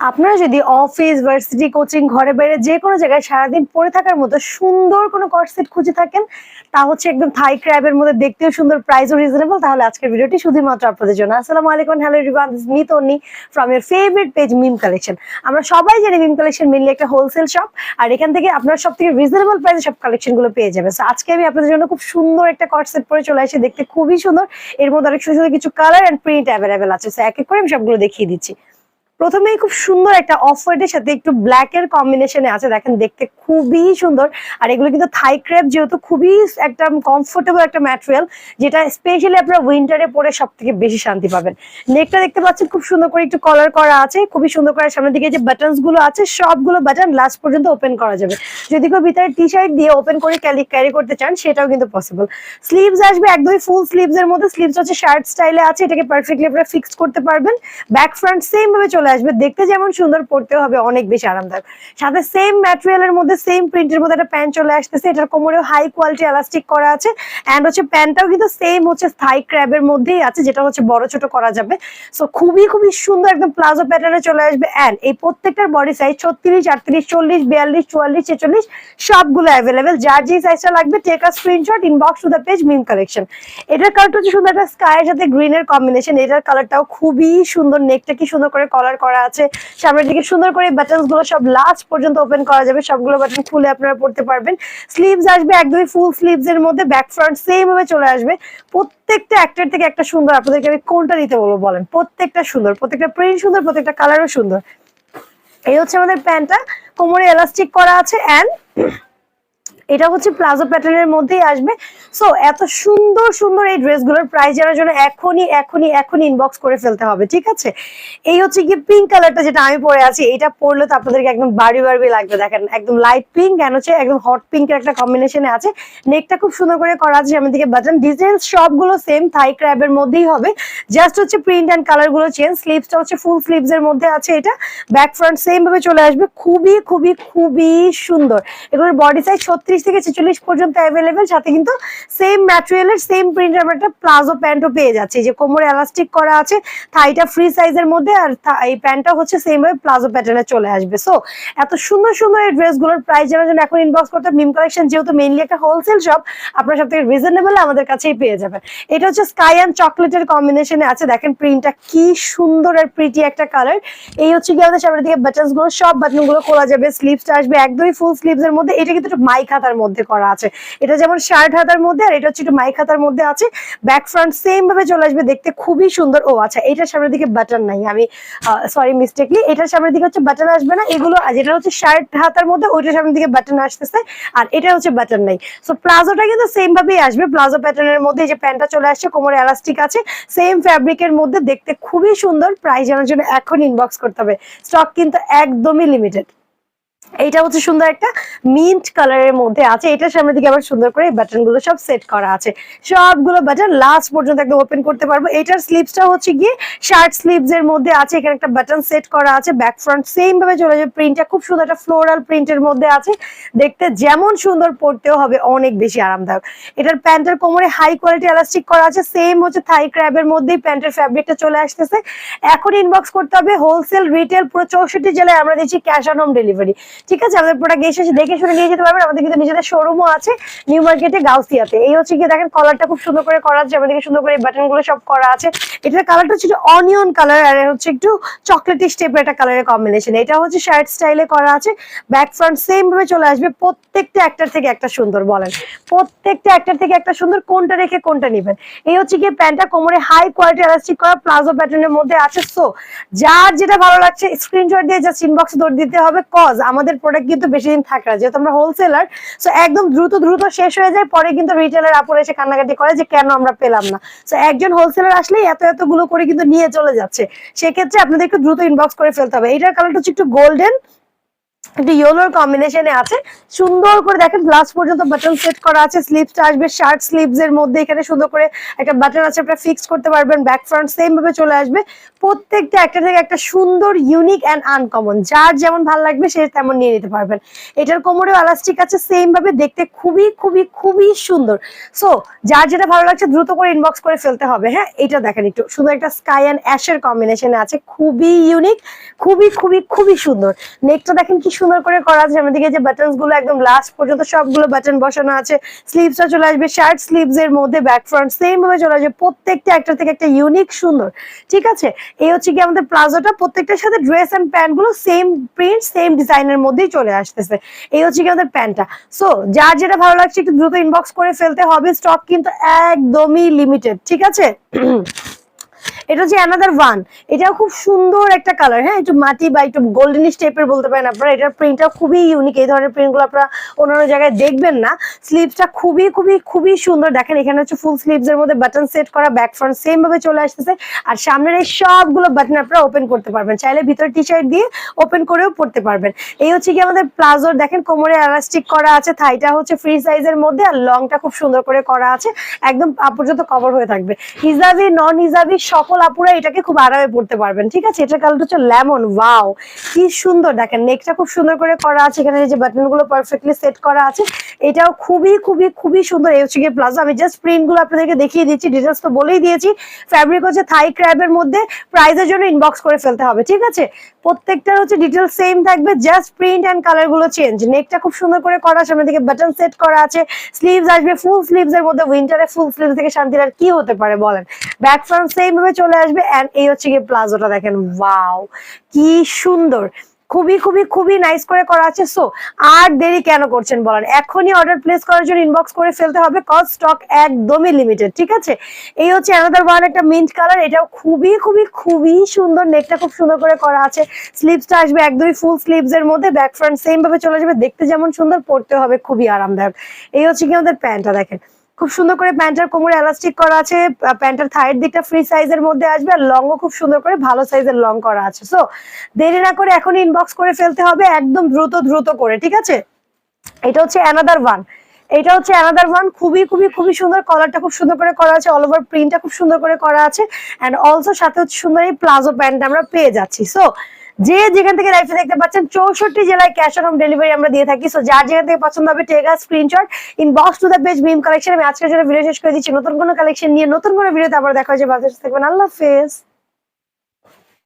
আপনারা যদি office varsity coaching ঘরে বাইরে যে কোনো জায়গায় সারাদিন পরে থাকার মতো সুন্দর কোনো কটসেট খুঁজে থাকেন, তা হচ্ছে একদম থাই ক্র্যাবের মধ্যে দেখতেও সুন্দর প্রাইসও রিজনেবল তাহলে আজকের ভিডিওটি শুধুমাত্র আপনাদের জন্য। আসসালামু আলাইকুম। Hello Rivan me Tonni from your favourite page Mim collection আমরা সবাই জানি মিম কালেকশন মেনলি একটা হোলসেল শপ আর এখান থেকে আপনারা সব থেকে রিজনেবল প্রাইসে সব কালেকশনগুলো পেয়ে যাবেন। So, আজকে আমি আপনাদের জন্য খুব সুন্দর একটা কটসেট পরে চলে আসি। দেখতে খুবই সুন্দর। এর মধ্যে অনেক সুন্দর কিছু কালার এন্ড প্রিন্ট অ্যাভেলেবেল আছে। So, এক এক করে আমি সবগুলো দেখিয়ে দিচ্ছি। প্রথমেই খুব সুন্দর একটা অফ হোয়াইটের সাথে একটু ব্ল্যাক এর কম্বিনেশনে আছে। দেখেন, দেখতে খুবই সুন্দর। আর এগুলো কিন্তু থাই ক্রেপ যেহেতু খুবই একটা কমফোর্টেবল একটা ম্যাটেরিয়াল যেটা স্পেশালি আপনারা উইন্টারে পরে সব থেকে বেশি শান্তি পাবেন। নেকটা দেখতে পাচ্ছেন, খুব সুন্দর করে একটু কলার করা আছে। খুবই সুন্দর করে সামনের দিকে যে বাটনসগুলো আছে, সবগুলো বাটন লাস্ট পর্যন্ত ওপেন করা যাবে। যদি কেউ ভিতরে টি শার্ট দিয়ে ওপেন করে ক্যারি ক্যারি করতে চান, সেটাও কিন্তু পসিবল স্লিভস আসবে একদমই ফুল স্লিভস এর মধ্যে। স্লিভস হচ্ছে শার্ট স্টাইলে আছে। এটাকে পারফেক্টলি আপনারা ফিক্স করতে পারবেন। ব্যাক ফ্রন্ট সেম ভাবে চলে আসবে। দেখতে যেমন সুন্দর পড়তেও হবে অনেক বেশি আরামদায়ক। সাথে সেম ম্যাটেরিয়ালের মধ্যে সেম প্রিন্টের মধ্যে একটা প্যান্ট চলে আসতেছে। এটার কোমরেও হাই কোয়ালিটি এলাস্টিক করা আছে। এন্ড হচ্ছে প্যান্টটাও কিন্তু সেম হচ্ছে থাই ক্র্যাবের মধ্যেই আছে, যেটা হচ্ছে বড় ছোট করা যাবে। সো খুবই খুবই সুন্দর একদম প্লাজো প্যাটার্নে চলে আসবে। এন্ড এই প্রত্যেকটার বডি সাইজ ছত্রিশ, আটত্রিশ, চল্লিশ, বিয়াল্লিশ, চুয়াল্লিশ, ছেচল্লিশ, সবগুলো অ্যাভেলেবেল যার যে সাইজটা লাগবে take a screenshot inbox to the page Mim collection এটার কালারটা হচ্ছে সুন্দর একটা স্কাইয়ের সাথে গ্রিনের কম্বিনেশন এটার কালারটাও খুবই সুন্দর নেকটা কি সুন্দর করে কলার করা আছে। সামনের দিকে সুন্দর করে বাটনসগুলো সব লাস্ট পর্যন্ত ওপেন করা যাবে। সবগুলো বাটন খুলে আপনারা পড়তে পারবেন। স্লিভস আসবে একদমই ফুল স্লিভস এর মধ্যে। ব্যাক ফ্রন্ট সেম ভাবে চলে আসবে। প্রত্যেকটা অ্যাক্টর থেকে একটা সুন্দর আপনাদেরকে আমি কোনটা নিতে বলব বলেন? প্রত্যেকটা সুন্দর, প্রত্যেকটা প্রিন্ট সুন্দর, প্রত্যেকটা কালারও সুন্দর। এই হচ্ছে আমাদের প্যান্টটা। কোমরে এলাস্টিক করা আছে অ্যান্ড এটা হচ্ছে প্লাজো প্যাটার্নের মধ্যেই আসবে। সো এত সুন্দর সুন্দর এই ড্রেসগুলোর প্রাইস জানার জন্য এখনই এখনই এখনই ইনবক্স করে ফেলতে হবে, ঠিক আছে? এই হচ্ছে কি পিঙ্ক কালারটা যেটা আমি পরে আছি, এটা পরলে তো আপনাদেরকে একদম বাড়ি বাড়ি লাগবে, দেখেন, একদম লাইট পিঙ্ক কেন হচ্ছে একদম হট পিঙ্কের একটা কম্বিনেশনে আছে। নেকটা খুব সুন্দর করে করা আছে সামনের দিকে বাটন ডিজাইন সবগুলো সেম থাই ক্র্যাবের মধ্যেই হবে। জাস্ট হচ্ছে প্রিন্ট অ্যান্ড কালারগুলো চেঞ্জ স্লিভসটা হচ্ছে ফুল স্লিভস এর মধ্যে আছে এটা। ব্যাক ফ্রন্ট সেম ভাবে চলে আসবে, খুবই খুবই খুবই সুন্দর। এগুলোর বডি সাইজ ছত্রিশ থেকে ছেচল্লিশ পর্যন্ত অ্যাভেলেবেল সাথে কিন্তু সেম ম্যাটেরিয়ালের সেম প্রিন্টের আমরা একটা প্লাজো প্যান্টও পেয়ে যাচ্ছি। যে কোমরে এলাস্টিক করা আছে থাইটা ফ্রি সাইজের মধ্যে আর এই প্যান্টটা হচ্ছে সেম ভাবে প্লাজো প্যাটার্নে চলে আসবে। সো এত সুন্দর সুন্দর এই ড্রেসগুলোর প্রাইস জানার জন্য এখন ইনবক্স করতে মিম কালেকশন যেহেতু মেইনলি একটা হোলসেল শপ আপনার সব থেকে রিজনেবল আমাদের কাছেই পেয়ে যাবেন। এটা হচ্ছে স্কাই অ্যান্ড চকলেটের কম্বিনেশনে আছে। দেখেন প্রিন্টটা কি সুন্দর আর প্রিটি একটা কালার এই হচ্ছে কি আমাদের সামনের দিকে বাটনসগুলো সব বাটনগুলো খোলা যাবে। স্লিভসটা আসবে একদমই ফুল স্লিভস এর মধ্যে। এটা কিন্তু মাইক হাতার মধ্যে করা আছে। এটা যেমন শার্ট হাতার মধ্যে, আর এটা হচ্ছে একটু মাইক হাতার মধ্যে আছে। ব্যাক ফ্রন্ট সেম ভাবে চলে আসবে, দেখতে খুবই সুন্দর। ও আচ্ছা এটার সামনের দিকে বাটন নাই, আমি সরি মিস্টেকলি এটার সামনের দিকে হচ্ছে বাটন আসবে না, এগুলো যেটা হচ্ছে শার্ট হাতার মধ্যে, ওইটার সামনের দিকে বাটন আসতেছে, আর এটা হচ্ছে বাটন নাই। সো প্লাজোটা কিন্তু সেম ভাবেই আসবে, প্লাজো প্যাটার্নের মধ্যে যে প্যান্টটা চলে আসছে, কোমরে এলাস্টিক আছে সেম ফ্যাব্রিকের মধ্যে, দেখতে খুবই সুন্দর। প্রাইস জানার জন্য এখন ইনবক্স করতে হবে। স্টক কিন্তু একদমই লিমিটেড এইটা হচ্ছে সুন্দর একটা মিন্ট কালারের মধ্যে আছে। এটার সামনে দিকে আবার সুন্দর করে বাটনগুলো সব সেট করা আছে। সবগুলো বাটন লাস্ট পর্যন্ত একদম ওপেন করতে পারব। এটার স্লিভসটা হচ্ছে গিয়ে শার্ট স্লিভস এর মধ্যে আছে। এখানে একটা বাটন সেট করা আছে। ব্যাক ফ্রন্ট সেম ভাবে চলে যাবে। প্রিন্টটা খুব সুন্দর একটা ফ্লোরাল প্রিন্টের মধ্যে আছে। দেখতে যেমন সুন্দর পড়তেও হবে অনেক বেশি আরামদায়ক। এটার প্যান্টের কোমরে হাই কোয়ালিটি এলাস্টিক করা আছে। সেম হচ্ছে থাই ক্র্যাবের মধ্যেই প্যান্টের ফ্যাব্রিকটা চলে আসতেছে। এখন ইনবক্স করতে হবে হোলসেল রিটেল পুরো চৌষট্টি জেলায় আমরা দিচ্ছি ক্যাশ অন হোম ডেলিভারি ঠিক আছে, আমাদের প্রোডাক্ট এসে দেখে শুনে নিয়ে যেতে পারবেন। আমাদের কিন্তু নিজেদের শোরুমও আছে নিউ মার্কেটে গাউসিয়াতে। এই হচ্ছে গিয়ে দেখেন কলারটা খুব সুন্দর করে করা আছে আমাদেরকে সুন্দর করে বাটনগুলো সব করা আছে। এটার কালারটা হচ্ছে অনিয়ন কালার আর হচ্ছে একটু চকলেটিশ টাইপের একটা কালারের কম্বিনেশন এটা হচ্ছে শার্ট স্টাইলে করা আছে। ব্যাক ফ্রন্ট সেম ভাবে চলে আসবে, প্রত্যেকটা একটার থেকে একটা সুন্দর বলেন। প্রত্যেকটা একটার থেকে একটা সুন্দর, কোনটা রেখে কোনটা নেবেন। এই হচ্ছে গিয়ে প্যান্টটা কোমরে হাই কোয়ালিটি এলাস্টিক করা প্লাজো প্যাটার্নের মধ্যে আছে। সো যার যেটা ভালো লাগছে স্ক্রিনশট দিয়ে জাস্ট ইনবক্সে দৌড় দিতে হবে। কজ আমাদের প্রোডাক্ট কিন্তু বেশি দিন থাকে না। যেহেতু আমরা হোলসেলার সো একদম দ্রুত দ্রুত শেষ হয়ে যায়, পরে কিন্তু রিটেলার আপনার এসে কান্নাকাটি করে যে কেন আমরা পেলাম না। সো একজন হোলসেলার আসলেই এত এতগুলো করে কিন্তু নিয়ে চলে যাচ্ছে। সেক্ষেত্রে আপনাদের একটু দ্রুত ইনবক্স করে ফেলতে হবে। এইটার কালারটা হচ্ছে একটু গোল্ডেন একটু ইয়েলোর কম্বিনেশনে আছে। সুন্দর করে দেখেন লাস্ট পর্যন্ত বাটন সেট করা আছে স্লিভসটা আসবে শার্ট স্লিভস এর মধ্যে এখানে সুন্দর করে একটা বাটন আছে, আপনারা ফিক্স করতে পারবেন ব্যাক ফ্রন্ট সেম ভাবে চলে আসবে। প্রত্যেকটা একটা থেকে একটা সুন্দর ইউনিক অ্যান্ড আনকমন যার যেমন ভালো লাগবে সে তেমন নিয়ে নিতে পারবেন। এটার কোমরে এলাস্টিক আছে সেম ভাবে দেখতে খুবই খুবই খুবই সুন্দর। সো যার যেটা ভালো লাগছে দ্রুত করে ইনবক্স করে ফেলতে হবে হ্যাঁ? এটা দেখেন একটু, সুন্দর একটা স্কাই অ্যান্ড অ্যাশের কম্বিনেশনে আছে, খুবই ইউনিক খুবই খুবই খুবই সুন্দর। নেকটা দেখেন কি সুন্দর করে করা আছে। সামনের যে বাটনসগুলো একদম লাস্ট পর্যন্ত সবগুলো বাটন বসানো আছে। স্লিভসটা চলে আসবে শার্ট স্লিভস এর মধ্যে ব্যাক ফ্রন্ট সেম ভাবে চলে আসবে। প্রত্যেকটা একটা থেকে একটা ইউনিক সুন্দর। ঠিক আছে? এই হচ্ছে কি আমাদের প্লাজোটা। প্রত্যেকটার সাথে ড্রেস এন্ড প্যান্টগুলো সেম প্রিন্ট সেম ডিজাইনের মধ্যেই চলে আসতেছে। এই হচ্ছে কি আমাদের প্যান্টটা সো যার যেটা ভালো লাগছে একটু দ্রুত ইনবক্স করে ফেলতে হবে। স্টক কিন্তু একদমই লিমিটেড ঠিক আছে? এটা হচ্ছে অ্যানাদার ওয়ান এটাও খুব সুন্দর একটা কালার হ্যাঁ? একটু মাটি বা একটু গোল্ডেনিশ টাইপের বলতে পারেন আপনারা, এটার প্রিন্টটা খুবই ইউনিক এই ধরনের প্রিন্টগুলো আপনারা অন্যান্য জায়গায় দেখবেন না। স্লিভসটা খুবই খুবই খুবই সুন্দর। দেখেন, এখানে হচ্ছে ফুল স্লিভস এর মধ্যে বাটন সেট করা ব্যাক ফ্রন্ট সেম ভাবে চলে আসতেছে। আর সামনের এই সবগুলো বাটন আপনারা ওপেন করতে পারবেন। চাইলে ভিতরে টি শার্ট দিয়ে ওপেন করেও পড়তে পারবেন। এই হচ্ছে কি আমাদের প্লাজোর, দেখেন কোমরে এলাস্টিক করা আছে থাইটা হচ্ছে ফ্রি সাইজের মধ্যে, আর লংটা খুব সুন্দর করে করা আছে, একদম আপ পর্যন্ত কভার হয়ে থাকবে। হিজাবি নন হিজাবি সকল আপুরা এটাকে খুব আরামে পড়তে পারবেন, ঠিক আছে? এটার কালারটা হচ্ছে লেমন ওয়াও কি সুন্দর, দেখেন নেকটা খুব সুন্দর করে করা আছে, এখানে যে বাটনগুলো পারফেক্টলি সেট করা আছে, এটাও খুবই খুবই খুবই সুন্দর, এই হচ্ছে গিয়ে প্লাজো আমি জাস্ট প্রিন্টগুলো আপনাদেরকে দেখিয়ে দিচ্ছি ডিটেলস তো বলেই দিয়েছি। ফ্যাব্রিক হচ্ছে থাই ক্র্যাবের মধ্যে প্রাইজের জন্য ইনবক্স করে ফেলতে হবে, ঠিক আছে? প্রত্যেকটার হচ্ছে ডিটেলস সেম থাকবে জাস্ট প্রিন্ট অ্যান্ড কালারগুলো চেঞ্জ নেকটা খুব সুন্দর করে করা, সামনে দিকে বাটন সেট করা আছে স্লিভস আসবে ফুল স্লিভস এর মধ্যে উইন্টারে ফুল স্লিভস থেকে শান্তির আর কি হতে পারে, বলেন। ব্যাক ফ্রন্ট সেম ভাবে চলে আসবে এন্ড এই হচ্ছে গিয়ে প্লাজোটা দেখেন ওয়াও কি সুন্দর। খুবই খুবই খুবই নাইস করে করা আছে। সো আর দেরি কেন করছেন বলেন? এখনই অর্ডার প্লেস করার জন্য ইনবক্স করে ফেলতে হবে কজ স্টক একদমই লিমিটেড ঠিক আছে? এই হচ্ছে অ্যানাদার ওয়ান একটা মিন্ট কালার এটাও খুবই খুবই খুবই সুন্দর। নেকটা খুব সুন্দর করে করা আছে। স্লিভসটা আসবে একদমই ফুল স্লিভস এর মধ্যে। ব্যাক ফ্রন্ট সেম ভাবে চলে যাবে। দেখতে যেমন সুন্দর পড়তে হবে খুবই আরামদায়ক। এই হচ্ছে কি আমাদের প্যান্টটা দেখেন। খুব সুন্দর করে প্যান্টের কোমরে এলাস্টিক করা আছে প্যান্টের থাইয়ের দিকটা ফ্রি সাইজের মধ্যে আসবে আর লংও খুব সুন্দর করে ভালো সাইজের লং করা আছে। সো দেরি না করে এখন ইনবক্স করে ফেলতে হবে, একদম দ্রুত দ্রুত করে, ঠিক আছে? এটা হচ্ছে অ্যানাদার ওয়ান এটা হচ্ছে অ্যানাদার ওয়ান খুবই খুবই খুবই সুন্দর কলারটা খুব সুন্দর করে করা আছে অল ওভার প্রিন্টটা খুব সুন্দর করে করা আছে অ্যান্ড অলসো সাথে হচ্ছে সুন্দর এই প্লাজো প্যান্ট আমরা পেয়ে যাচ্ছি। সো যে যেখান থেকে লাইফে দেখতে পাচ্ছেন, চৌষট্টি জেলায় ক্যাশ অন হোম ডেলিভারি আমরা দিয়ে থাকি। সো যার যেখান থেকে পছন্দ হবে take a screenshot inbox to the page Mim collection আমি আজকের জন্য ভিডিও শেষ করে দিচ্ছি। নতুন কোনো কালেকশন নিয়ে নতুন কোনো ভিডিওতে আবার দেখা হয়েছে বাজার থাকবেন। আল্লাহ হাফেজ।